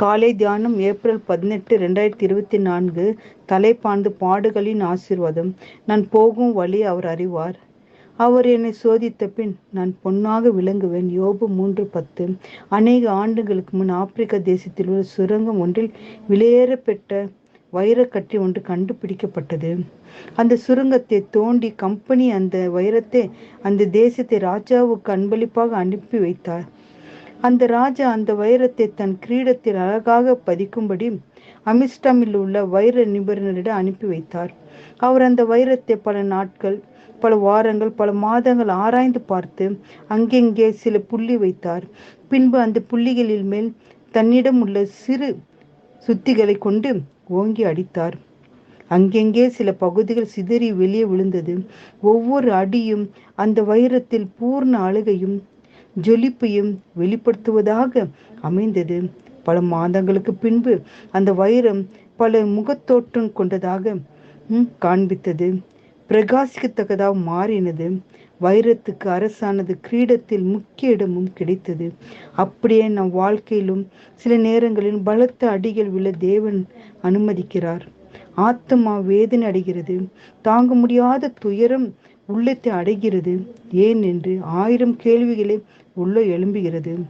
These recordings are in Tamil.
காலை தியானம் ஏப்ரல் பதினெட்டு ரெண்டாயிரத்தி இருபத்தி நான்கு தலைப்பாண்டு பாடுகளின் ஆசீர்வாதம். நான் போகும் வழி அவர் அறிவார். அவர் என்னை சோதித்த பின் நான் பொன்னாக விளங்குவேன். யோபு மூன்று பத்து. அநேக ஆண்டுகளுக்கு முன் ஆப்பிரிக்க தேசத்தில் உள்ள சுரங்கம் ஒன்றில் வெளியேறப்பெற்ற வைரக்கட்டி ஒன்று கண்டுபிடிக்கப்பட்டது. அந்த சுரங்கத்தை தோண்டி கம்பெனி அந்த வைரத்தை அந்த தேசத்தை ராஜாவுக்கு அன்பளிப்பாக அனுப்பி வைத்தார். அந்த ராஜா அந்த வைரத்தை தன் கிரீடத்தில் அழகாக பதிக்கும்படி அமிஸ்டமில் உள்ள வைர நிபுணரிடம் அனுப்பி வைத்தார். அவர் அந்த வைரத்தை பல நாட்கள் பல வாரங்கள் பல மாதங்கள் ஆராய்ந்து பார்த்து அங்கெங்கே சில புள்ளி வைத்தார். பின்பு அந்த புள்ளிகளில் மேல் தன்னிடம் உள்ள சிறு சுத்திகளை கொண்டு ஓங்கி அடித்தார். அங்கெங்கே சில பகுதிகள் சிதறி வெளியே விழுந்தது. ஒவ்வொரு அடியும் அந்த வைரத்தில் பூர்ண அழுகையும் ஜொலிப்பையும் வெளிப்படுத்துவதாக அமைந்தது. பல மாதங்களுக்கு பின்பு அந்த வைரம் பல முகத்தோற்றம் கொண்டதாக காண்பித்தது. பிரகாசிக்கத்தக்கதாக மாறினது. வைரத்துக்கு அரசானது கிரீடத்தில் முக்கிய இடமும் கிடைத்தது. அப்படியே நம் வாழ்க்கையிலும் சில நேரங்களில் பலத்த அடிகள் விழ தேவன் அனுமதிக்கிறார். ஆத்மா வேதனை அடைகிறது. தாங்க முடியாத துயரம் உள்ளத்தை அடைகிறது. ஏன் என்று ஆயிரம் கேள்விகளை உள்ளே எழும்புகிறது.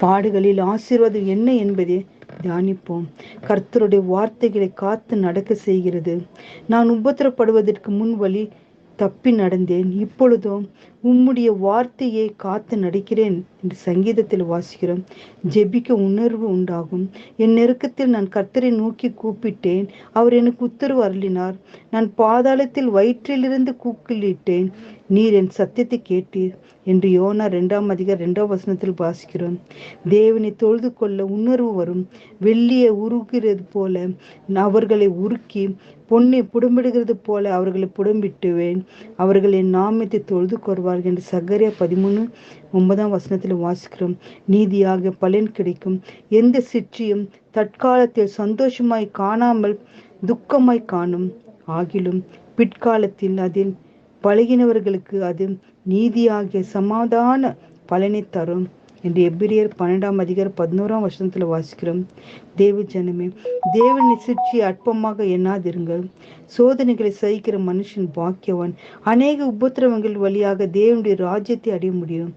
பாடுகளில் ஆசீர்வாதம் என்ன என்பதை தியானிப்போம். கர்த்தருடைய வார்த்தைகளை காத்து நடக்க செய்கிறது. நான் உபத்திரப்படுவதற்கு முன் வழி தப்பி நடந்தேன். இப்பொழுதும் உம்முடைய வார்த்தையை காத்து நடிக்கிறேன் என்று சங்கீதத்தில் வாசிக்கிறோம். ஜெபிக்க உணர்வு உண்டாகும். என் நெருக்கத்தில் நான் கர்த்தரை நோக்கி கூப்பிட்டேன். அவர் எனக்கு உத்தரவு அருளினார். நான் பாதாளத்தில் வயிற்றிலிருந்து கூக்கிலிட்டேன். நீர் என் சத்தியத்தை கேட்டீர் என்று யோனா ரெண்டாம் அதிகார் ரெண்டாம் வசனத்தில் வாசிக்கிறோம். தேவனை தொழுது கொள்ள உணர்வு வரும். வெள்ளியை உருகிறது போல அவர்களை உருக்கி பொண்ணை புடம்பிடுகிறது போல அவர்களை புடம்பிட்டுவேன். அவர்களின் நாமத்தை தொழுது கொள்வார் கொள்வார்கள் என்று சகரிய பதிமூணு ஒன்பதாம் வசனத்தில் வாசிக்கிறோம். நீதியாக பலன் கிடைக்கும். எந்த சிற்றியும் தற்காலத்தில் சந்தோஷமாய் காணாமல் துக்கமாய் காணும். ஆகிலும் பிற்காலத்தில் அதில் பழகினவர்களுக்கு அது நீதியாகிய சமாதான பலனை தரும். என்று எபிரியர் பன்னெண்டாம் அதிகார பதினோராம் வருஷத்தில் வாசிக்கிறோம். தேவ ஜனமே தேவன் சிற்சி அற்பமாக எண்ணாதிருங்கள் சோதனைகளை சகிக்கிற மனுஷன் பாக்கியவன். அநேக உபத்திரவங்கள் வழியாக தேவனுடைய ராஜ்யத்தை அடைய முடியும்.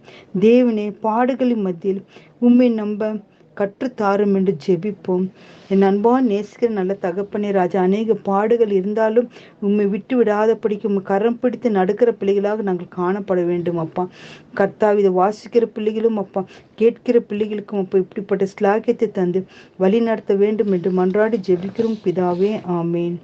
தேவனே பாடுகளின் மத்தியில் உண்மை நம்ப கற்றுத்தாரும் என்று ஜெபிப்போம். என் அன்பான் நேசிக்கிற நல்ல தகப்பனே ராஜா அநேக பாடுகள் இருந்தாலும் உண்மை விட்டு விடாத படிக்கும் கரம் பிடித்து நடக்கிற பிள்ளைகளாக நாங்கள் காணப்பட வேண்டும் அப்பா. கர்த்தாவி இதை வாசிக்கிற பிள்ளைகளும் அப்பா கேட்கிற பிள்ளைகளுக்கும் அப்பா இப்படிப்பட்ட ஸ்லாக்கியத்தை தந்து வழி நடத்த வேண்டும் என்று மன்றாடி ஜெபிக்கிறோம். பிதாவே ஆமேன்.